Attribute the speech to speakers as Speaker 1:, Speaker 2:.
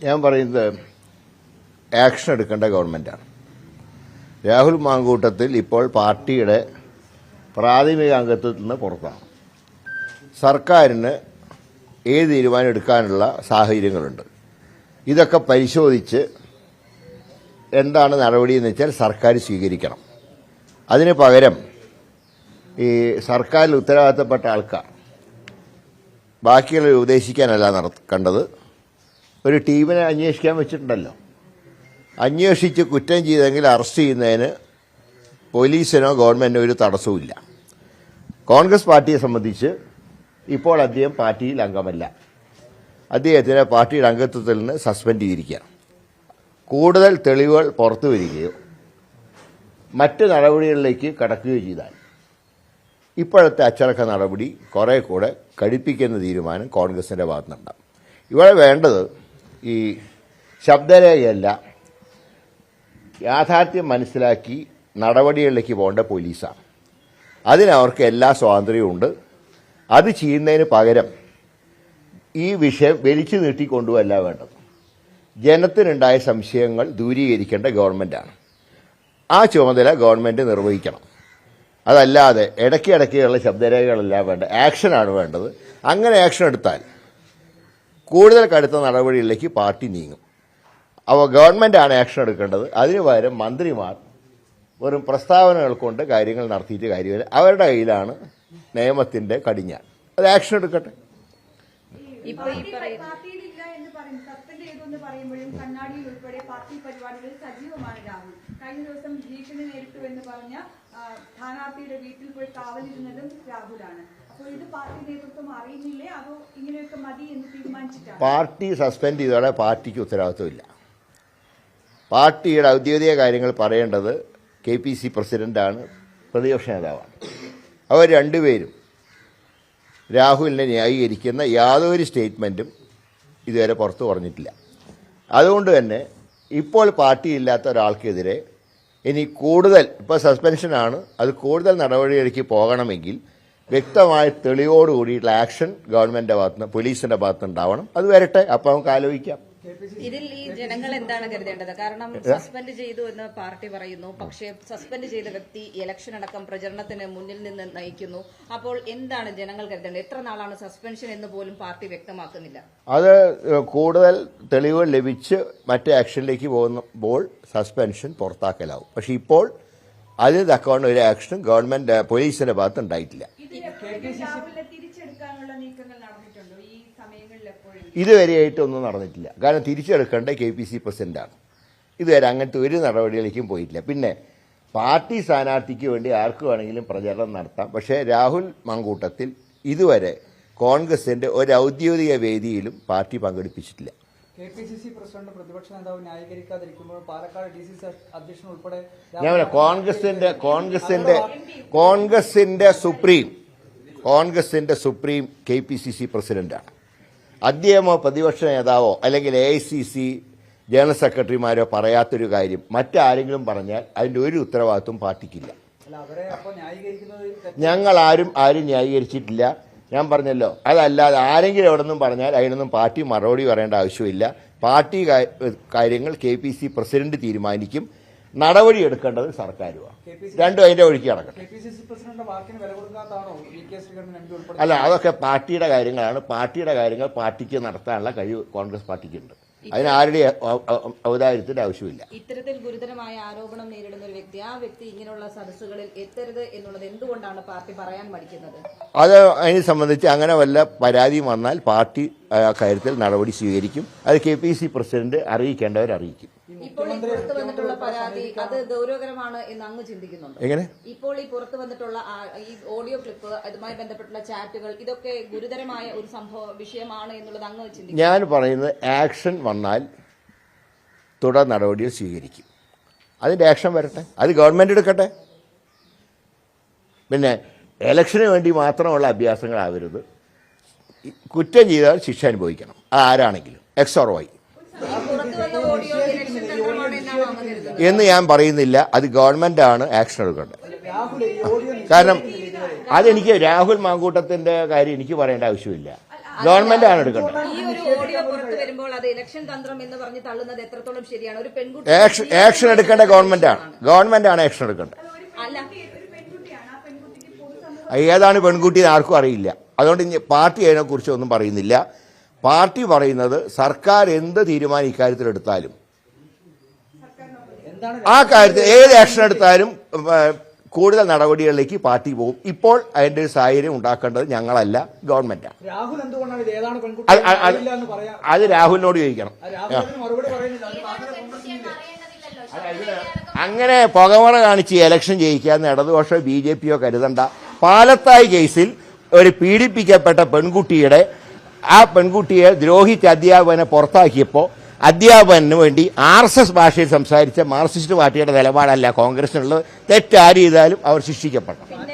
Speaker 1: ഞാൻ പറയുന്നത് ആക്ഷൻ എടുക്കേണ്ട ഗവൺമെന്റാണ് രാഹുൽ മാങ്കൂട്ടത്തിൽ ഇപ്പോൾ പാർട്ടിയുടെ പ്രാഥമിക അംഗത്വത്തിൽ നിന്ന് പുറത്താണ്. സർക്കാരിന് ഏത് തീരുമാനം എടുക്കാനുള്ള സാഹചര്യങ്ങളുണ്ട്. ഇതൊക്കെ പരിശോധിച്ച് എന്താണ് നടപടി എന്ന് വെച്ചാൽ സർക്കാർ സ്വീകരിക്കണം. അതിന് പകരം ഈ സർക്കാരിൽ ഉത്തരവാദിത്തപ്പെട്ട ആൾക്കാർ ബാക്കിയുള്ളവരെ ഉപദേശിക്കാനല്ല നടക്കേണ്ടത് ഒരു ടീമിനെ അന്വേഷിക്കാൻ വെച്ചിട്ടുണ്ടല്ലോ. അന്വേഷിച്ച് കുറ്റം ചെയ്തെങ്കിൽ അറസ്റ്റ് ചെയ്യുന്നതിന് പോലീസിനോ ഗവൺമെന്റിനോ ഒരു തടസ്സവുമില്ല. കോൺഗ്രസ് പാർട്ടിയെ സംബന്ധിച്ച് ഇപ്പോൾ അദ്ദേഹം പാർട്ടിയിൽ അംഗമല്ല. അദ്ദേഹത്തിനെ പാർട്ടിയുടെ അംഗത്വത്തിൽ നിന്ന് സസ്പെൻഡ് ചെയ്തിരിക്കുകയാണ്. കൂടുതൽ തെളിവുകൾ പുറത്തു വരികയോ മറ്റ് നടപടികളിലേക്ക് കടക്കുകയോ ചെയ്താൽ ഇപ്പോഴത്തെ അച്ചടക്ക നടപടി കുറെ കൂടെ കടുപ്പിക്കുന്ന തീരുമാനം കോൺഗ്രസിന്റെ ഭാഗത്തുനിന്നുണ്ടാകും ഇവിടെ വേണ്ടത് ഈ ശബ്ദരേഖയല്ല യാഥാർത്ഥ്യം മനസ്സിലാക്കി നടപടികളിലേക്ക് പോകേണ്ട പോലീസാണ്. അതിനവർക്ക് എല്ലാ സ്വാതന്ത്ര്യവും ഉണ്ട്. അത് ചെയ്യുന്നതിന് പകരം ഈ വിഷയം വലിച്ചു നീട്ടിക്കൊണ്ടുവല്ല വേണ്ടത്. ജനത്തിനുണ്ടായ സംശയങ്ങൾ ദൂരീകരിക്കേണ്ട ഗവൺമെന്റാണ് ആ ചുമതല ഗവൺമെന്റ് നിർവഹിക്കണം. അതല്ലാതെ ഇടയ്ക്ക് ഇടയ്ക്കുള്ള ശബ്ദരേഖകളല്ല വേണ്ട. ആക്ഷനാണ് വേണ്ടത്. അങ്ങനെ ആക്ഷൻ എടുത്താൽ കൂടുതൽ കടുത്ത നടപടികളിലേക്ക് പാർട്ടി നീങ്ങും. അപ്പോൾ ഗവൺമെന്റാണ് ആക്ഷൻ എടുക്കേണ്ടത്. അതിനു പകരം മന്ത്രിമാർ വെറും പ്രസ്താവനകൾ കൊണ്ട് കാര്യങ്ങൾ നടത്തിയിട്ട് കാര്യമില്ല. അവരുടെ കയ്യിലാണ് നിയമത്തിന്റെ കടിഞ്ഞാൽ അത് ആക്ഷൻ എടുക്കട്ടെ.
Speaker 2: എന്ന് പറയുമ്പോഴും കണ്ണാടിയിൽ ഉൾപ്പെടെ പാർട്ടി പരിപാടികളിൽ സജീവമാണ് രാഹുൽ. കഴിഞ്ഞ ദിവസം ഭീഷണി നേരിട്ടു എന്ന് പറഞ്ഞ സ്ഥാനാർത്ഥിയുടെ വീട്ടിൽ പോയി കാവലിരുന്നതും രാഹുലാണ്. അപ്പോൾ ഇത് പാർട്ടി നേതൃത്വം അറിയുന്നില്ലേ? അതോ ഇങ്ങനെയൊക്കെ മതി എന്ന് തീരുമാനിച്ചിട്ടാണ്?
Speaker 1: പാർട്ടി സസ്പെൻഡ് ചെയ്തോടെ പാർട്ടിക്ക് ഉത്തരവാദിത്വമില്ല. പാർട്ടിയുടെ ഔദ്യോഗിക കാര്യങ്ങൾ പറയേണ്ടത് കെ പി സി പ്രസിഡന്റാണ് പ്രതിപക്ഷ നേതാവാണ്. അവർ രണ്ടുപേരും രാഹുലിനെ ന്യായീകരിക്കുന്ന യാതൊരു സ്റ്റേറ്റ്മെന്റും ഇതുവരെ പുറത്തു പറഞ്ഞിട്ടില്ല. അതുകൊണ്ട് തന്നെ ഇപ്പോൾ പാർട്ടി ഇല്ലാത്ത ഒരാൾക്കെതിരെ ഇനി കൂടുതൽ ഇപ്പോൾ സസ്പെൻഷനാണ് അത് കൂടുതൽ നടപടിയിലേക്ക് പോകണമെങ്കിൽ വ്യക്തമായ തെളിവോടുകൂടിയിട്ടുള്ള ആക്ഷൻ ഗവൺമെന്റിന്റെ ഭാഗത്തുനിന്ന് പോലീസിന്റെ ഭാഗത്തുനിന്ന് ഉണ്ടാവണം. അത് വരട്ടെ അപ്പോൾ നമുക്ക് ആലോചിക്കാം.
Speaker 3: ഇതിൽ ഈ ജനങ്ങൾ എന്താണ് കരുതേണ്ടത്? കാരണം സസ്പെൻഡ് ചെയ്തു എന്ന് പാർട്ടി പറയുന്നു. പക്ഷേ സസ്പെൻഡ് ചെയ്ത വ്യക്തി ഇലക്ഷൻ അടക്കം പ്രചരണത്തിന് മുന്നിൽ നിന്ന് നയിക്കുന്നു. അപ്പോൾ എന്താണ് ജനങ്ങൾ കരുതേണ്ടത്? എത്ര നാളാണ് സസ്പെൻഷൻ എന്ന് പോലും പാർട്ടി വ്യക്തമാക്കുന്നില്ല.
Speaker 1: അത് കൂടുതൽ തെളിവുകൾ ലഭിച്ച് മറ്റേ ആക്ഷനിലേക്ക് പോകുമ്പോൾ സസ്പെൻഷൻ പുറത്താക്കലാവും. പക്ഷെ ഇപ്പോൾ അതിന് തക്കവണ്ണം ഒരു ആക്ഷനും ഗവൺമെന്റ് പോലീസിന്റെ ഭാഗത്ത് ഉണ്ടായിട്ടില്ല. ഇതുവരെയായിട്ട് ഒന്നും നടന്നിട്ടില്ല. കാരണം തിരിച്ചെടുക്കേണ്ട കെ പി സി പ്രസിഡന്റാണ് ഇതുവരെ അങ്ങനത്തെ ഒരു നടപടികളിലേക്കും പോയിട്ടില്ല. പിന്നെ പാർട്ടി സ്ഥാനാർത്ഥിക്ക് വേണ്ടി ആർക്ക് വേണമെങ്കിലും പ്രചരണം നടത്താം. പക്ഷേ രാഹുൽ മങ്കൂട്ടത്തിൽ ഇതുവരെ കോൺഗ്രസിന്റെ ഒരു ഔദ്യോഗിക വേദിയിലും party പങ്കെടുപ്പിച്ചിട്ടില്ല.
Speaker 4: K P C C president പ്രതിപക്ഷ നേതാവ് ന്യായീകരിക്കാതിരിക്കുമ്പോൾ പാലക്കാട് ഡി സി സി അധ്യക്ഷൻ ഉൾപ്പെടെ
Speaker 1: ഞാൻ കോൺഗ്രസിന്റെ കോൺഗ്രസിന്റെ കോൺഗ്രസിന്റെ സുപ്രീം കോൺഗ്രസിന്റെ supreme K P C C പ്രസിഡന്റാണ്. അദ്ദേഹമോ പ്രതിപക്ഷ നേതാവോ അല്ലെങ്കിൽ A I C C general സെക്രട്ടറിമാരോ പറയാത്തൊരു കാര്യം മറ്റാരെങ്കിലും പറഞ്ഞാൽ അതിന്റെ ഒരു ഉത്തരവാദിത്വം പാർട്ടിക്കില്ല. ഞങ്ങൾ ആരും ആരും ന്യായീകരിച്ചിട്ടില്ല. ഞാൻ പറഞ്ഞല്ലോ അതല്ലാതെ ആരെങ്കിലും എവിടെ നിന്നും പറഞ്ഞാൽ അതിനൊന്നും പാർട്ടി മറുപടി പറയേണ്ട ആവശ്യമില്ല. പാർട്ടി കാര്യങ്ങൾ കെ പി സി പ്രസിഡന്റ് തീരുമാനിക്കും. നടപടി എടുക്കേണ്ടത് സർക്കാരുമാണ് രണ്ടും അതിന്റെ ഒഴുക്കി നടക്കട്ടെ അല്ല അതൊക്കെ പാർട്ടിയുടെ കാര്യങ്ങളാണ്. പാർട്ടിയുടെ കാര്യങ്ങൾ പാർട്ടിക്ക് നടത്താനുള്ള കഴിവ് കോൺഗ്രസ് പാർട്ടിക്കുണ്ട്. അതിന് ആരുടെ ഔദാര്യത്തിന്റെ ആവശ്യമില്ല.
Speaker 3: ഇത്തരത്തിൽ ഗുരുതരമായ ആരോപണം നേരിടുന്ന ഒരു വ്യക്തി ആ വ്യക്തി ഇങ്ങനെയുള്ള സദസ്സുകളിൽ എത്തരുത് എന്നുള്ളത് എന്തുകൊണ്ടാണ് പാർട്ടി പറയാൻ മടിക്കുന്നത്?
Speaker 1: അത് അതിനെ സംബന്ധിച്ച് അങ്ങനെ വല്ല പരാതിയും വന്നാൽ പാർട്ടി ആ കാര്യത്തിൽ നടപടി സ്വീകരിക്കും. അത് കെ പി സി പ്രസിഡന്റ് അറിയിക്കേണ്ടവർ അറിയിക്കും.
Speaker 3: ഇപ്പോൾ ഈ പുറത്തു വന്നിട്ടുള്ള പരാതി അത് ഗൗരവകരമാണ് എന്ന് അങ്ങ് ചിന്തിക്കുന്നുണ്ട്.
Speaker 1: എങ്ങനെ?
Speaker 3: ഇപ്പോൾ ഈ പുറത്തു വന്നിട്ടുള്ള ആ- ഈ ഓഡിയോ ക്ലിപ്പ് അതുമായി ബന്ധപ്പെട്ടുള്ള ചാറ്റുകൾ ഇതൊക്കെ ഗുരുതരമായ ഒരു സംഭവ വിഷയമാണ് എന്നുള്ളത് അങ്ങ് ചിന്തിക്കും
Speaker 1: ഞാൻ പറയുന്നത് ആക്ഷൻ വന്നാൽ തുടർ നടപടികൾ സ്വീകരിക്കും. അതിന്റെ ആക്ഷൻ വരട്ടെ. അത് ഗവൺമെന്റ് എടുക്കട്ടെ. പിന്നെ ഇലക്ഷന് വേണ്ടി മാത്രമുള്ള അഭ്യാസങ്ങളാവരുത്. ഈ കുറ്റം ചെയ്താൽ ശിക്ഷ അനുഭവിക്കണം. അത് ആരാണെങ്കിലും എക്സ് ഓർ വൈ
Speaker 3: ഈ പുറത്തു വന്ന ഓഡിയോ ഇലക്ഷൻ തന്ത്രമാണ് എന്നാണ് അങ്ങ് കരുതുന്നത്
Speaker 1: എന്ന് ഞാൻ പറയുന്നില്ല. അത് ഗവൺമെന്റ് ആണ് ആക്ഷൻ എടുക്കേണ്ടത്. കാരണം അതെനിക്ക് രാഹുൽ മാങ്കൂട്ടത്തിന്റെ കാര്യം എനിക്ക് പറയേണ്ട ആവശ്യമില്ല. ഗവൺമെന്റ് ആണ് എടുക്കേണ്ടത്. ആക്ഷൻ എടുക്കേണ്ട ഗവൺമെന്റ് ആണ്. ഗവൺമെന്റ് ആണ് ആക്ഷൻ എടുക്കേണ്ടത്. ഏതാണ് പെൺകുട്ടി എന്ന് ആർക്കും അറിയില്ല. അതുകൊണ്ട് പാർട്ടി അതിനെക്കുറിച്ച് ഒന്നും പറയുന്നില്ല. പാർട്ടി പറയുന്നത് സർക്കാർ എന്ത് തീരുമാനം ഇക്കാര്യത്തിൽ എടുത്താലും
Speaker 4: എന്താണ്
Speaker 1: ആ കാര്യത്തിൽ ഏത് ആക്ഷൻ എടുത്താലും കൂടുതൽ നടപടികളിലേക്ക് പാർട്ടി പോകും. ഇപ്പോൾ അതിന്റെ ഒരു സാഹചര്യം ഉണ്ടാക്കേണ്ടത് ഞങ്ങളല്ല ഗവൺമെന്റാണ്
Speaker 4: രാഹുൽ എന്തുകൊണ്ടാണ് ഇത്? ഏതാണ് പെൺകുട്ടി?
Speaker 1: അത് അത്
Speaker 4: അറിയില്ല എന്ന് പറയാ.
Speaker 1: അത് രാഹുലിനോട് ചോദിക്കണം.
Speaker 4: ആ രാഹുൽ അതിന് മറുപടി പറയുന്നില്ല.
Speaker 1: അങ്ങനെ പുകമറ കാണിച്ച് ഇലക്ഷൻ ജയിക്കാന്ന് ഇടതുപക്ഷം ബി ജെ പിയോ കരുതണ്ട. പാലത്തായി കേസിൽ ഒരു പീഡിപ്പിക്കപ്പെട്ട പെൺകുട്ടിയുടെ ആ പെൺകുട്ടിയെ ദ്രോഹിച്ച അധ്യാപകനെ പുറത്താക്കിയപ്പോൾ അധ്യാപകന് വേണ്ടി ആർ എസ് എസ് ഭാഷയിൽ സംസാരിച്ച മാർക്സിസ്റ്റ് പാർട്ടിയുടെ നിലപാടല്ല കോൺഗ്രസിനുള്ളത്. തെറ്റാര് ചെയ്താലും അവർ ശിക്ഷിക്കപ്പെടണം.